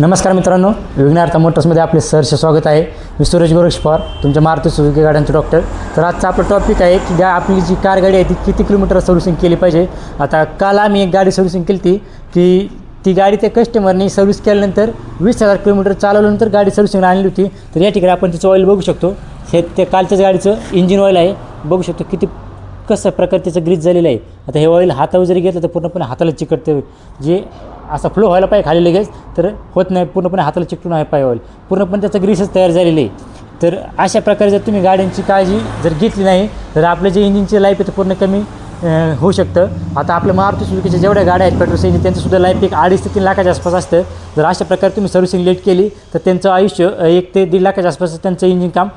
नमस्कार मित्रांनो विघ्नार्थ मोटर्समध्ये आपले सहर्ष स्वागत आहे. मी सुरेश गोरक्ष पवार तुमच्या मारुती सुझुकी गाड्यांचे डॉक्टर तर आजचा आपला टॉपिक आहे की ज्या आपली जी कार गाडी आहे ती किती किलोमीटर सर्व्हिसिंग केली पाहिजे? आता काल आम्ही एक गाडी सर्व्हिसिंग केली ती की ती गाडी त्या कस्टमरने सर्व्हिस केल्यानंतर वीस हजार किलोमीटर चालवल्यानंतर गाडी सर्व्हिसिंगला आणली होती. तर या ठिकाणी आपण तिचं ऑइल बघू शकतो. हे त्या कालच्याच गाडीचं इंजिन ऑइल आहे. बघू शकतो किती कसं प्रकारे त्याचं ग्रीज झालेलं आहे. आता हे ऑइल हातावर जरी घेतलं तर पूर्णपणे हाताला चिकटतं. जे असा फ्लो व्हायला पाहिजे खाली लगेच तर होत नाही पूर्णपणे हाताला चिकटून आहे पाय ऑइल पूर्णपणे त्याचं ग्रीसच तयार झालेलं आहे. तर अशा प्रकारे जर तुम्ही गाड्यांची काळजी जर घेतली नाही तर आपलं जे इंजिनचे लाईफ आहे ते पूर्ण कमी होऊ शकतं. आता आपल्या मारुती सुजुकीच्या जेवढ्या गाड्या आहेत पेट्रोल इंजिन त्यांचंसुद्धा लाईफ एक अडीच ते तीन लाखाच्या आसपास असतं. जर अशा प्रकारे तुम्ही सर्व्हिसिंग लेट केली तर त्यांचं आयुष्य एक ते दीड लाखाच्या आसपास त्यांचं इंजिन काम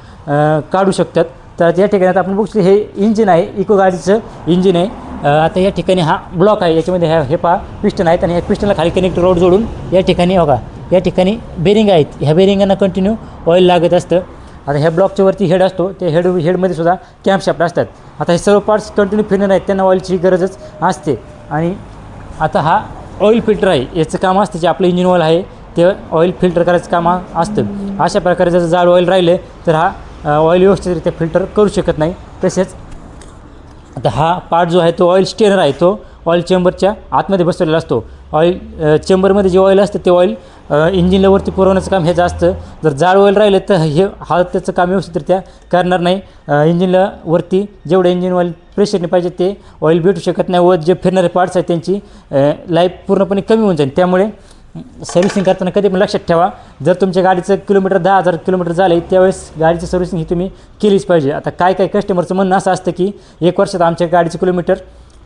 काढू शकतात. तर या ठिकाणी आता आपण बघू शकतो हे इंजिन आहे इको गाडीचं इंजिन आहे. आता या ठिकाणी हा ब्लॉक आहे याच्यामध्ये ह्या हे पहा पिस्टन आहेत आणि ह्या पिस्टनला खाली कनेक्ट रोड जोडून या ठिकाणी बघा या ठिकाणी बेरिंग आहेत. ह्या बेरिंगांना कंटिन्यू ऑइल लागत असतं. आता ह्या ब्लॉकच्या वरती हेड असतो त्या हेड हेडमध्ये सुद्धा कॅम्पशाफ्ट असतात. आता हे सर्व पार्ट्स कंटिन्यू फिरणार आहेत त्यांना ऑइलची गरजच असते. आणि आता हा ऑइल फिल्टर आहे याचं काम असतं जे आपलं इंजिन ऑइल आहे ते ऑइल फिल्टर करायचं काम असतं. अशा प्रकारे जर जाड ऑइल राहिलं तर हा ऑइल व्यवस्थितरित्या फिल्टर करू शकत नाही. तसेच आता हा पार्ट जो आहे तो ऑइल स्टेनर आहे तो. ऑइल चेंबरच्या आतमध्ये बसवलेला असतो. ऑइल चेंबरमध्ये जे ऑइल असतं ते ऑइल इंजिनला वरती पुरवण्याचं काम हे असतं. जर जाड ऑइल राहिलं तर हे हा त्याचं काम व्यवस्थितरित्या करणार नाही. इंजिनला वरती जेवढं इंजिन ऑइल प्रेशरने पाहिजे ते ऑइल भेटू शकत नाही व जे फिरणारे पार्ट्स आहेत त्यांची लाईफ पूर्णपणे कमी होऊन जाईल. त्यामुळे सर्व्हिसिंग करताना कधी पण लक्षात ठेवा. जर तुमच्या गाडीचं किलोमीटर दहा हजार किलोमीटर झाले त्यावेळेस गाडीची सर्व्हिसिंग ही तुम्ही केलीच पाहिजे. आता काय काय कस्टमरचं म्हणणं असं असतं की एक वर्षात आमच्या गाडीचं किलोमीटर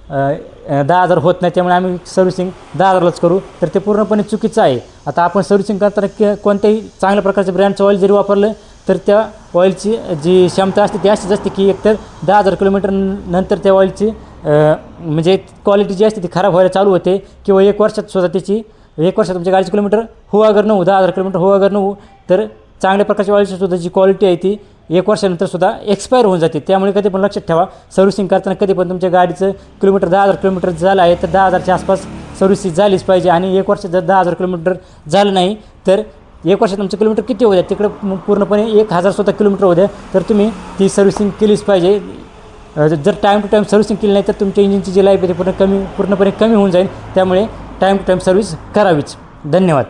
दहा हजार होत नाही त्यामुळे आम्ही सर्व्हिसिंग दहा हजारलाच करू. तर ते पूर्णपणे चुकीचं आहे. आता आपण सर्व्हिसिंग करताना क कोणत्याही चांगल्या प्रकारचं ब्रँडचं ऑइल जरी वापरलं तर त्या ऑइलची जी क्षमता असते ती अशीच असते की एकतर दहा हजार किलोमीटर नंतर त्या ऑइलची म्हणजे क्वालिटी जी असते ती खराब व्हायला चालू होते किंवा एक वर्षात सुद्धा त्याची एक वर्षात तुमच्या गाडीचे किलोमीटर हो अगर नऊ दहा हजार किलोमीटर हो अगर नऊ तर चांगल्या प्रकारच्या ऑइलची सुद्धा जी क्वालिटी आहे ती एक वर्षानंतर सुद्धा एक्सपायर होऊन जाते. त्यामुळे कधी पण लक्षात ठेवा सर्व्हिसिंग करताना कधी पण तुमच्या गाडीचं किलोमीटर दहा हजार किलोमीटर झालं आहे तर दहा हजारच्या आसपास सर्व्हिसिंग झालीच पाहिजे. आणि एक वर्षात जर दहा हजार किलोमीटर झालं नाही तर एक वर्षात तुमचं किलोमीटर किती होऊ द्या? तिकडं पूर्णपणे एक हजार स्वतः किलोमीटर होऊ द्या तर तुम्ही ती सर्व्हिसिंग केलीच पाहिजे. जर टाईम टू टाईम सर्व्हिसिंग केली नाही तर तुमच्या इंजिनची जी लाईफ आहे ती पूर्ण कमी पूर्णपणे कमी होऊन जाईल. त्यामुळे टाईम टू टाईम सर्व्हिस करावीच. धन्यवाद.